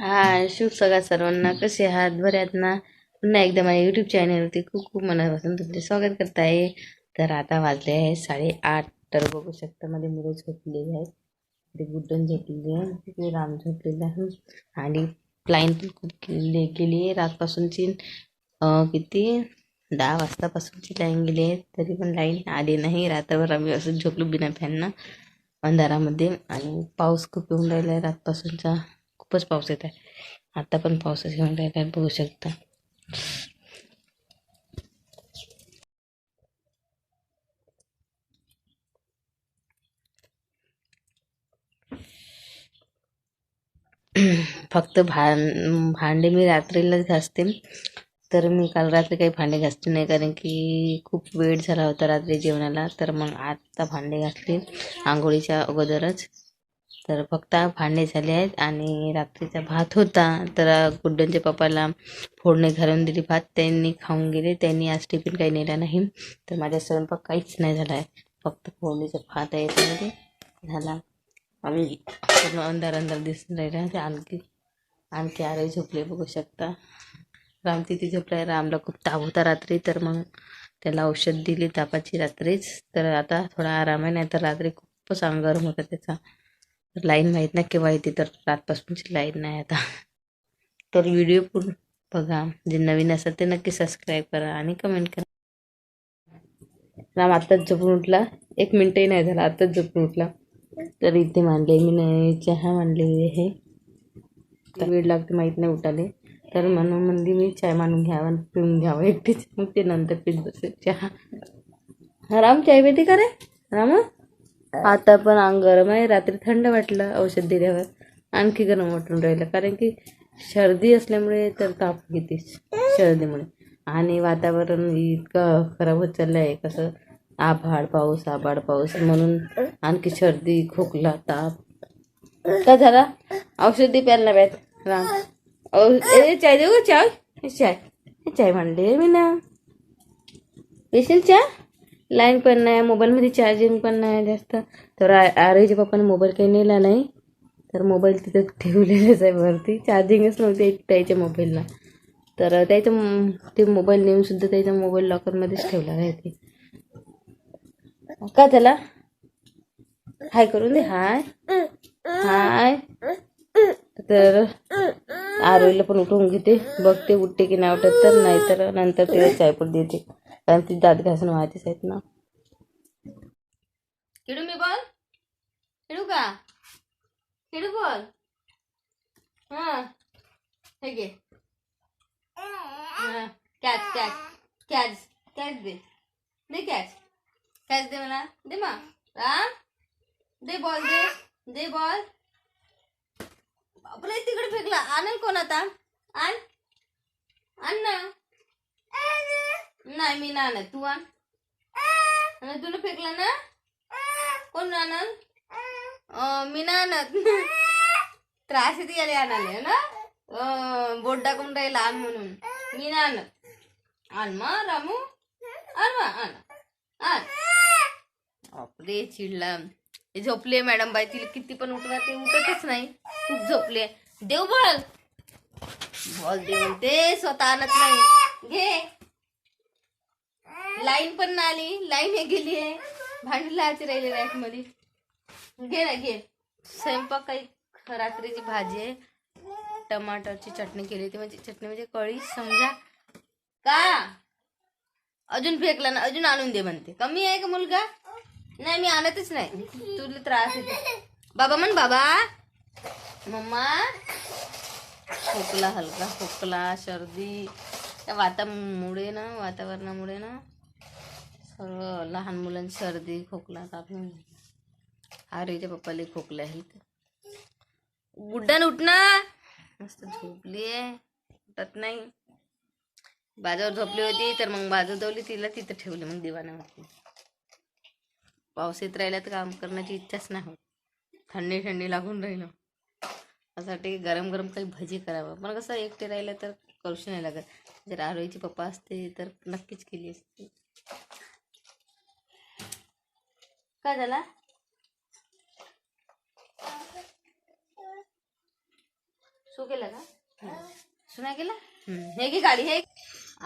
हा शुभ सगळ्या सर्वांना. कसे आहात? बरे ना? पुन्हा एकदा माझ्या युट्यूब चॅनलवरती खूप खूप मनापासून तुमचे स्वागत करत आहे तर आता वाजले आहे साडेआठ. तर बघू शकता माझे मुलं झोपलेली आहेत. ते गुड्डन झोपलेली आहे. तिकडे राम झोपलेला आहे. आणि प्लाईन पण खूप गेली गेली आहे. रातपासूनची किती? दहा वाजतापासूनची लाईन गेली आहे. तरी पण लाईन आली नाही. रात्रभर आम्ही असं झोपलो बिना फॅनना अंधारामध्ये. आणि पाऊस खूप येऊन राहिला आहे रातपासूनचा. खूपच पाऊस येत आहे. आता पण पाऊसच घेऊन काय काय बघू शकता. फक्त भा भांडे मी रात्रीलाच घासते. तर मी काल रात्री काही भांडे घासले नाही कारण की खूप वेळ झाला होता रात्री जेवणाला. तर मग आता भांडे घासले. आंघोळीच्या अगोदरच. तर फक्त भांडे झाले आहेत आणि रात्रीचा भात होता. तर गुड्डनच्या पप्पाला फोडणी घालून दिली भात. त्यांनी खाऊन गेले. त्यांनी आज टिफिन काही नेला नाही. तर माझ्या स्वयंपाक काहीच नाही झाला आहे. फक्त फोडणीचा भात आहे. त्यामध्ये झाला. आम्ही पूर्ण अंधार अंधार दिसून राहिला ते आणखी आणखी आरे झोपले बघू शकता. राम तिथे झोपला रामला खूप ताप होता रात्री. तर मग त्याला औषध दिली तापाची रात्रीच. तर आता थोडा आराम आहे. नाही तर रात्री खूपच अंग गरम होता त्याचा. तर लाईन माहीत नाही केव्हा येते तर रातपासूनची लाईन नाही आता. तर व्हिडिओ पूर्ण बघा जे नवीन असतात ते नक्की सबस्क्राईब करा आणि कमेंट करा. राम आत्ताच झोपून उठला. एक मिनटही नाही झाला आत्ताच झोपून उठला. तर इथे मांडले मी नाही चहा मांडलेली आहे तर वेळ लागते माहीत नाही उठाले. तर म्हणून म्हणजे मी चाय मानून घ्यावा आणि पिऊन घ्यावं एकटीच. मग ते नंतर पीत बसेल चहा. राम चाय पिते का रे? राम? आता पण अंग गरम आहे रात्री थंड वाटलं औषध दिल्यावर. आणखी गरम वाटून राहिलं. कारण की सर्दी असल्यामुळे तर ताप घेते सर्दीमुळे. आणि वातावरण इतकं खराब होत चाललं आहे कसं आभाळ पाऊस आभाळ पाऊस म्हणून आणखी सर्दी खोकला ताप. काय झाला? औषधी प्यायला नाहीत राम. ए चाय देऊ का चाय. चाय. चाय म्हणले मी ना पेशल चहा लाईन पण नाही मोबाईलमध्ये चार्जिंग पण नाही जास्त. तर आरोहीच्या पप्पाने मोबाईल काही नेला नाही. तर मोबाईल तिथं ठेवलेलाच आहे वरती. चार्जिंगच नव्हती एक त्याच्या मोबाईलला. तर त्याच्या ते मोबाईल नेऊनसुद्धा त्याच्या मोबाईल लॉकरमध्येच ठेवला आहे ते. का त्याला? हाय करून दे हाय. हाय. तर आरोईला पण उठवून घेते. बघते उठते की नाही उठत तर नाही तर नंतर तिला चायपूट देते. कारण ती दात घासून वाहतेच आहेत ना. खेळू मी बॉल खेळू का? खेळू बॉल हा. हे घे. हा. कॅच कॅच कॅच कॅच दे. दे कॅच कॅच दे मला दे मा राम दे बॉल दे. दे बॉल बापरे तिकडे फेकला. आणेल कोण आता? आण. आण ना. नाही मी ना आणत. तू आण. आणि तुला फेकला ना? कोण आणल? मी ना आणत. त्रास येते याला आणाले ना? बोट टाकून राहील आण म्हणून. मी ना आणत. आण मा रामू. आण मा आण. आण. बापरे चिडला. झोपले मॅडम बाई तिला किती पण उठवा ते उठतच नाही. खूप झोपले. देव बॉल. बॉल दे म्हणते स्वतः आणत नाही. घे. लाईन पण ना आली लाईन हे गेली आहे. भांडी लावायची राहिली रॅकमध्ये घे ना घे. स्वयंपाक काही रात्रीची भाजी आहे. टमाटरची चटणी केली होती. म्हणजे चटणी म्हणजे कळी समजा. का? अजून फेकला ना अजून आणून दे म्हणते. कमी आहे का मुलगा? नाही मी आणतच नाही. तुला त्रास होते बाबा म्हण बाबा. मम्मा. खोकला हलका खोकला सर्दी. त्या वातामुळे ना वातावरणामुळे ना सर्व लहान मुलांची सर्दी खोकला ताप आरेच्या पप्पाला खोकला आहे. गुड्डान उठना मस्त झोपली आहे. उठत नाही. बाजावर झोपली होती तर मग बाजू दवली तिला तिथं ठेवली मग दिवाण्यावरती पाऊस येत राहिला तर काम करण्याची इच्छाच नाही. होत थंडी थंडी लागून राहिलं. त्यासाठी गरम गरम काही भजी करावं. पण कसं एकटे राहिलं तर करूच नाही लागत. जर आरोईचे पप्पा असते तर नक्कीच केली असती. काय झाला? तू केला का? सुना केला? हे की गाडी हे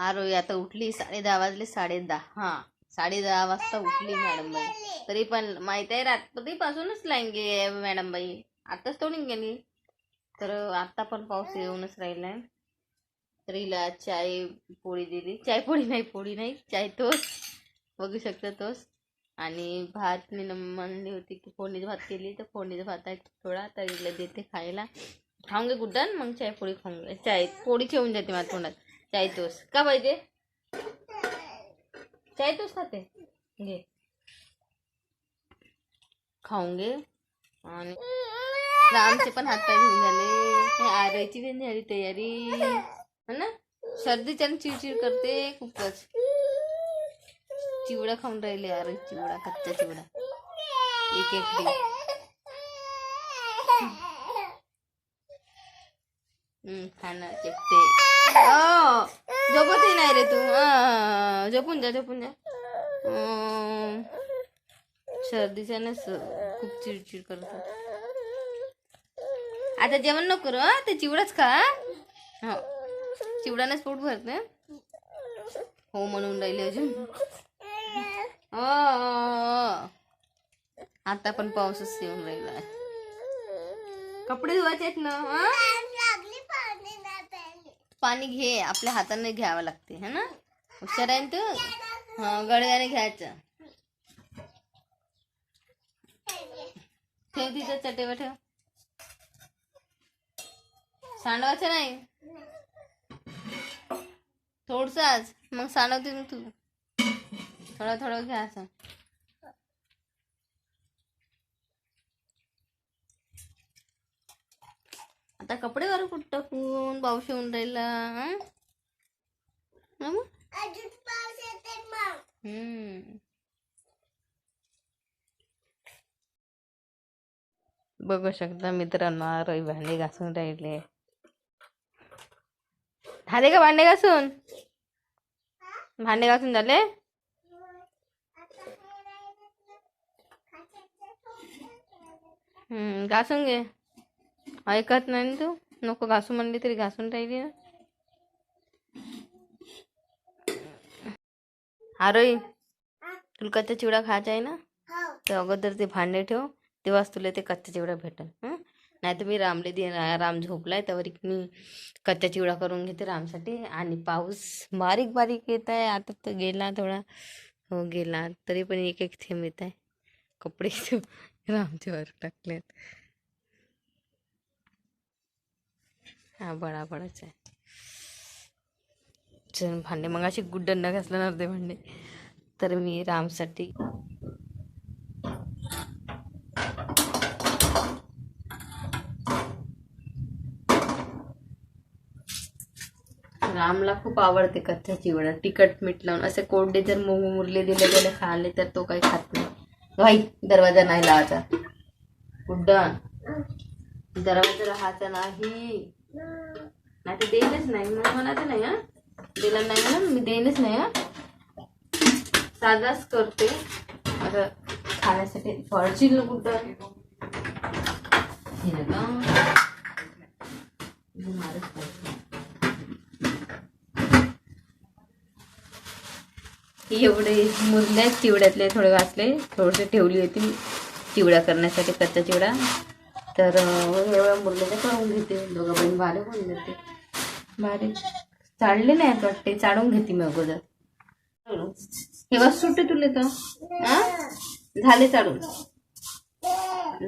आरोही आता उठली साडे दहा वाजले साडे दहा. हा साडे दहा वाजता उठली मॅडम बाई. तरी पण माहीत आहे रात्रीपासूनच लाईन गे मॅडम बाई. आताच तोडून गेली. तर आता पण पाऊस येऊनच राहिलाय. तर हिला चाय पोळी दिली. चाय पोळी नाही पोळी नाही. चाय तोच बघू शकता तोच आणि भात मी म्हणली होती की फोडणीचा भात केली तर फोडणीचा भात आहे थोडा तर देते खायला. खाऊन घे गुड्डन मग चाय पोळी खाऊन घे. चाय पोळी ठेवून जाते माझ्या तोंडात. चाय तोस. का पाहिजे चाय तोस खाते? घे. खाऊन घे. आणि रामचे पण हात पाय धुवून झाले. आरायची पण झाली तयारी. है ना? सर्दीच्या चिडचिड करते खूपच. चिवडा खाऊन राहिले अरे चिवडा कच्चा चिवडा. एक एक दे हम्म, खाणं चिपते. हो, झोपतही नाही रे तू. झोपून जा झोपून जा. अं, सर्दीच्यानेच खूप चिडचिड करतो आता जेवण नको करू ते चिवडाच खा हो? चिवडानंच पोट भरते हो म्हणून राहिले अजून. आता पण पाऊसच येऊन राहिला कपडे धुवायचे आहेत ना पाणी घे आपल्या हाताने घ्यावं लागते है ना? हुशार आहे तू? हा गडव्याने घ्यायचं. ठेव तिथं चटेवर ठेव. सांडवायचं नाही? थोडस आज मग सांडवते ना तू. थोडं थोडं घ्यायचं आता कपडे वर कुठं टाकून पाऊस येऊन राहिला? हम्म. बघू शकता मित्रांनो रवी भांडे घासून राहिले. झाले का भांडे घासून? भांडे घासून झाले? घासून घे ऐकत नाही तू, नको घासू म्हणली तरी घासून राहिली ना तुला कच्चा चिवडा खायचा आहे ना? तर अगोदर ते भांडे ठेव तेव्हाच तुला ते कच्चा चिवडा भेटेल हं नाही तर मी रामले दे राम झोपलाय त्यावर मी कच्चा चिवडा करून घेते रामसाठी आणि पाऊस बारीक बारीक येत आहे आता तर गेला थोडा, हो गेला, तरी पण एक एक थेंब येत आहे कपडे इथं रामच्यावर टाकलेत. हा बडा बडाच आहे. चल भांडे मग अशी गुड्डंना घासलं ना अर्धे भांडे. तर मी रामसाठी रामला खूप आवडते कच्चा चिवडा तिखट मीठ लावून. असे कोरडे जर मु मुरले दिले गेले खाल्ले तर तो काही खात नाही. भाई दरवाजा नाही लावायचा. गुड्डन दरवाजा राहायचा नाही. नाही तर देणच नाही. मग म्हणायचं नाही हा? दिला नाही ना मी देणच नाही हा? साधाच करते. आता खाण्यासाठी फळशील ना गुड्डन हे नका मारच एवढे मुरले चिवड्यातले थोडे वाचले थोडेसे ठेवली होती चिवडा करण्यासाठी कच्चा चिवडा. तर एवढ्या मुरल्याच्या करून घेते. दोघं बहीण बारीक होऊन जाते. बारीक चाळले नाही आता वाटते. चाळून घेते मी अगोदर. हे बस सुट्टे तुले तर झाले चाळून.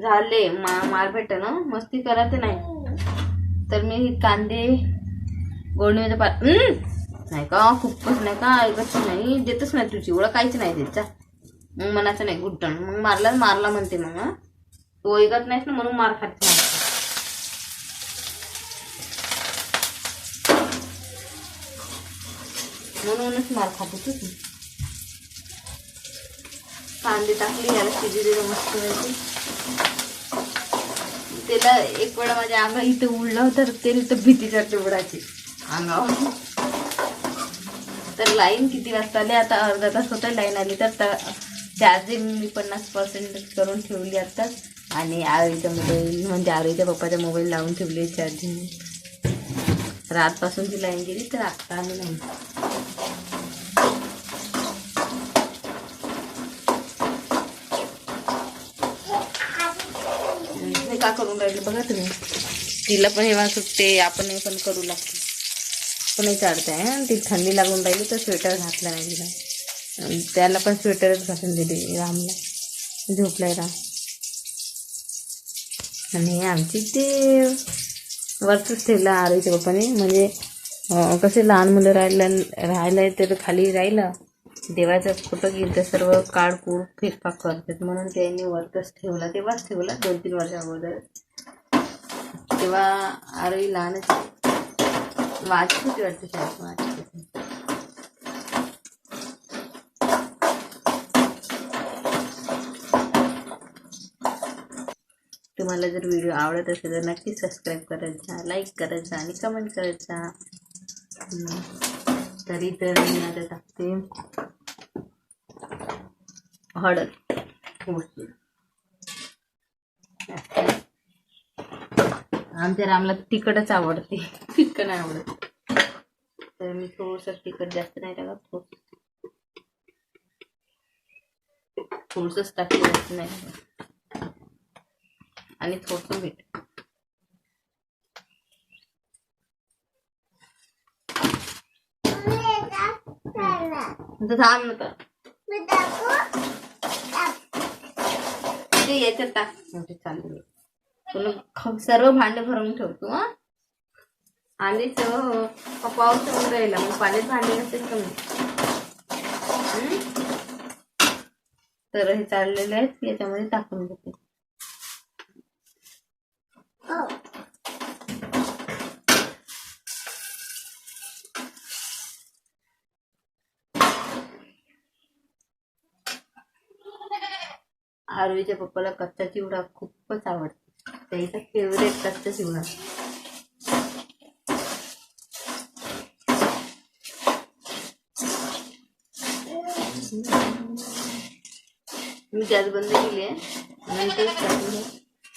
झाले. मा मार भेट ना. मस्ती करायचं नाही. तर मी कांदे गोडणीमध्ये पात नाही का? खूपच नाही का? ऐकत नाही. देतच नाही तुझी. एवढं काहीच नाही देत. मग मनाचं नाही. गुड्डण मग मारला मारला म्हणते मग तो ऐकत नाहीस ना म्हणून मार खात नाही. म्हणूनच मार खात होती ती. कांदे टाकले याला शिजी दिलं मस्त पैकी. त्याला एक वेळा माझ्या अंगा इथं उडलं तर ते इथं भीती करते उडायची अंगावर. तर लाईन किती वाजता आली? आता अर्धा तास होता लाईन आली तर चार्जिंग मी पन्नास पर्सेंट करून ठेवली आताच आणि आरोईचा मोबाईल म्हणजे आरोईच्या पप्पाचा मोबाईल लावून ठेवली चार्जिंग रातपासून ती लाईन गेली तर आत्ता आली नाही. हे का करून राहिले बघा तुम्ही? तिला पण हेवा सुटते आपण हे पण करू लागतो. पण चालते आहे ती थंडी लागून राहिली तर स्वेटर घातला नाही तिला. त्याला पण स्वेटरच घालून दिली रामला. झोपलाय राम. आणि आमची ते वरच ठेवलं आरोईच्या पप्पाने. म्हणजे कसे लहान मुलं राहिलं राहिलं तर खाली राहिलं. देवाचं फोटो घेईल तर सर्व काढकूड फेकपाक करतात. म्हणून त्यांनी वरतच ठेवला. तेव्हाच ठेवला दोन तीन वर्षा अगोदर तेव्हा आरोही लहानच वाच किती वाटतं शाळेत तुम्हाला जर व्हिडिओ आवडत असेल तर नक्की सबस्क्राईब करायचा लाईक करायचा आणि कमेंट करायचा. तरी तर मी आता टाकते. हळद आमच्या रामला तिखटच आवडते. तिखट नाही आवडत. तर मी थोडस तिखट जास्त नाही टाकत थोडं थोडंसंच जास्त नाही आणि थोडस मीठ. थांब ना तर. ते याच्यात टाक म्हणजे चालू तुला सर्व भांडे भरून ठेवतो हा? आणि पाऊस होऊन राहिला. मग पाण्यात भांडे असेल कमी तर हे चाललेले आहेत याच्यामध्ये टाकून देते. आरवीच्या पप्पाला कच्चा चिवडा खूपच आवडतो. त्याचा फेवरेट कच्चा चिवडा. गॅस केली आहे नंतर टाकून घे.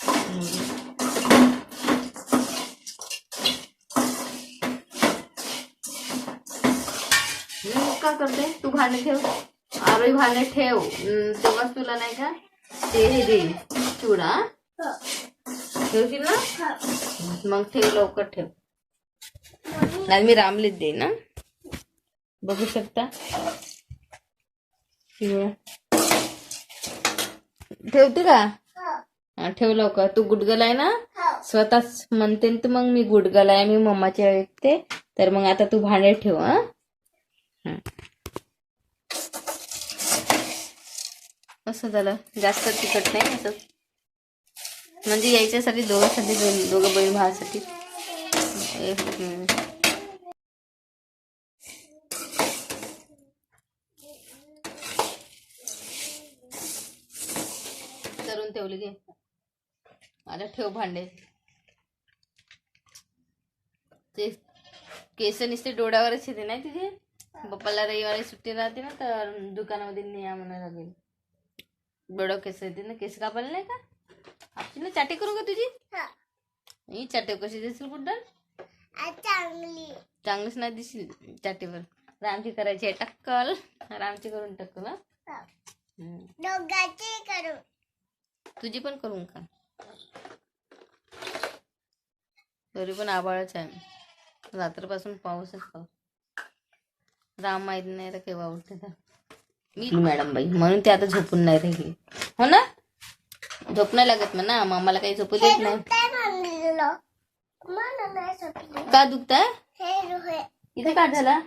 हम्म. का करते? तू भांडे ठेव। आरोही भांडे ठेव। हम्म, तेव्हाच तुला नाही का? ते हे चिवडा ठेवशील ना? मग ठेव लवकर ठेव। नाही मी रामलीच देईन ना बघू शकता? ठेवते का? हा, ठेव लवकर. तू गुडगल आहे ना? स्वतःच म्हणते न तर मग मी गुडगल आहे. मी मम्माची ऐकते. तर मग आता तू भांडे ठेव हा? हं. असं झालं. जास्त तिखट नाही असं. म्हणजे यायच्यासाठी दोघांसाठी दोन दोघं बहीण भावासाठी एक मिनिट. करून ठेवले घे. आता ठेव भांडे. ते केस नुसते डोळ्यावरच येते नाही तुझे पप्पाला रविवारी सुट्टी राहते ना तर दुकानामध्ये न्या म्हणा लागेल. डोळं केस येते ना केस कापायला नाही का? आपली ना चाटे करू का तुझी? ही. चाटे कशी दिसेल कुठं? चांगली. चांगलीच नाही दिसेल चाटेवर. रामची करायची आहे टक्कल. रामची करून टक्कल हा. दोघांची करू. तुझी पण करून का तरी पण आबाळच आहे. रात्रपासून पाऊसच पाऊस राम माहीत नाही तर केव्हा उठते तर मी मॅडम बाई म्हणून ते आता झोपून नाही राहिली. हो ना? झोप नाही लागत म्हणा मामाला काही झोपू देत नाही. का दुखताय? हे रुहे इथे काय झाला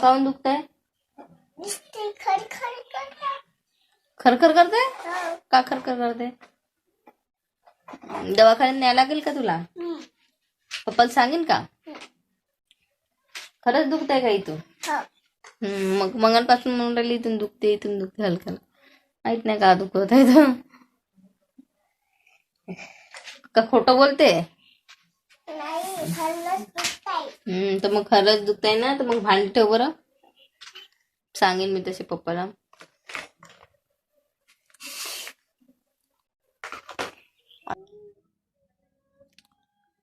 काऊन दुखताय? खरखर करते? हो. का खरखर करते? दवाखान्यात न्याय लागेल का तुला. पप्पाला सांगेन का? खरंच दुखतंय का इथून? हो. मग मंगलपासून म्हणून राहिली इथून दुखते इथून दुखते हलक्याला माहीत नाही का दुखत आहे तर. का खोटं बोलते? हम्म, तर मग खरंच दुखतंय ना तर मग भांडी ठेव बरं. सांगेन मी तसे पप्पाला.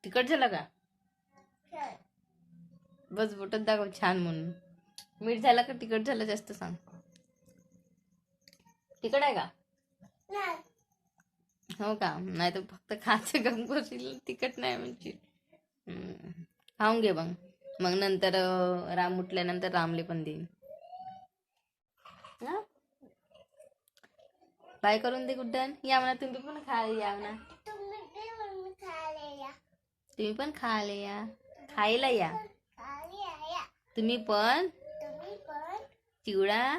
तिकट झाला का? बस बोटत दाखव छान म्हणून. मीठ झालं का तिखट झालं जास्त सांग. तिखट आहे का? नाही. हो का? नाही तर फक्त खायचं गम करशील तिखट नाही म्हणजे. खाऊन घे मग. मग नंतर राम उठल्यानंतर रामले पण देईन. हा? बाय करून दे गुड्डन. या म्हणा तुम्ही पण खायला या म्हणा तुम्ही ते मम्मी खाले या तुम्ही पण खायला या. खायला या. तुम्ही पण? चिवडा?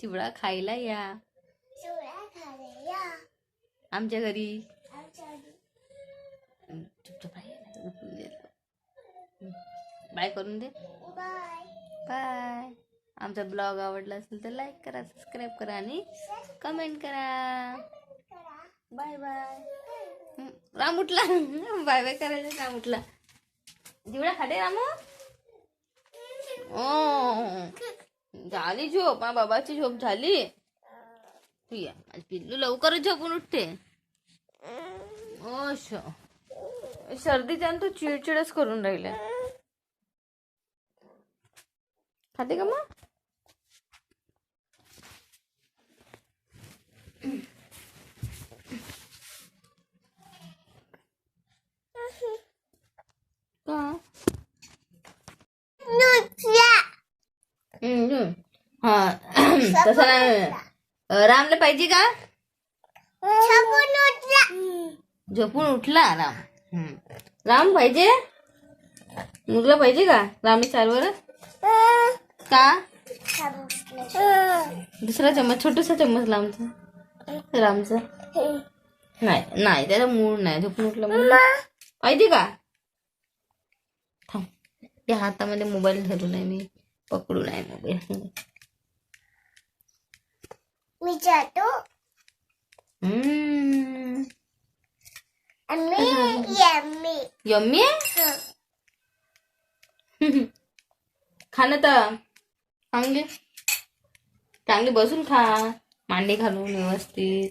चिवडा खायला या. आमच्या घरी. बाय करून दे. बाय. आमचा ब्लॉग आवडला असेल तर लाईक करा सबस्क्राईब करा आणि कमेंट करा. Bye bye. राम उठला. बाय बाय करायला राम उठला. जिवडा खाते रामू? ओ. झाली झोप. हा बाबाची झोप झाली. तू या. पिल्लू लवकरच झोपून उठते. ओ श सर्दीच्या तो चिडचिडच करून राहिले खाते का मग का नुसल्या हम्म, हम्म. हा तसं नाही. अं, रामला पाहिजे का? छपून उठला. झोपून उठला राम. हम्म. राम पाहिजे? मुलगा पाहिजे का? रामी चालवर? का? दुसरा चम्मच छोटासा चम्मच लांबचा. रामचा. नाही नाही त्याला मूड नाही. झोपून उठला पाहिजे का? थांब. या हातामध्ये मोबाईल धरून आहे मी. पकडू नाही मोबाईल. आम्ही यम्मी. यम्मी? आहे खा ना तर चांगली. चांगली बसून खा. मांडी घालून व्यवस्थित.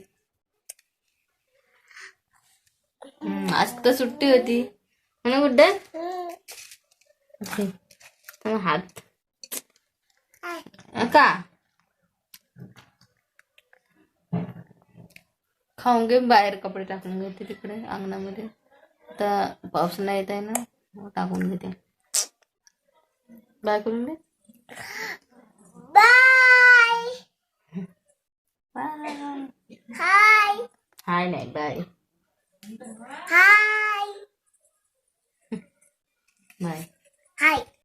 आज तर सुट्टी होती. ना गुड्डे हात. का? खाऊन घे बाहेर कपडे टाकून घेते तिकडे अंगणामध्ये. आता पाऊस नाही येत आहे ना टाकून घेते. बाय करून दे. बाय. बाय. हाय. हाय नाही बाय. हाय. बाय. हाय.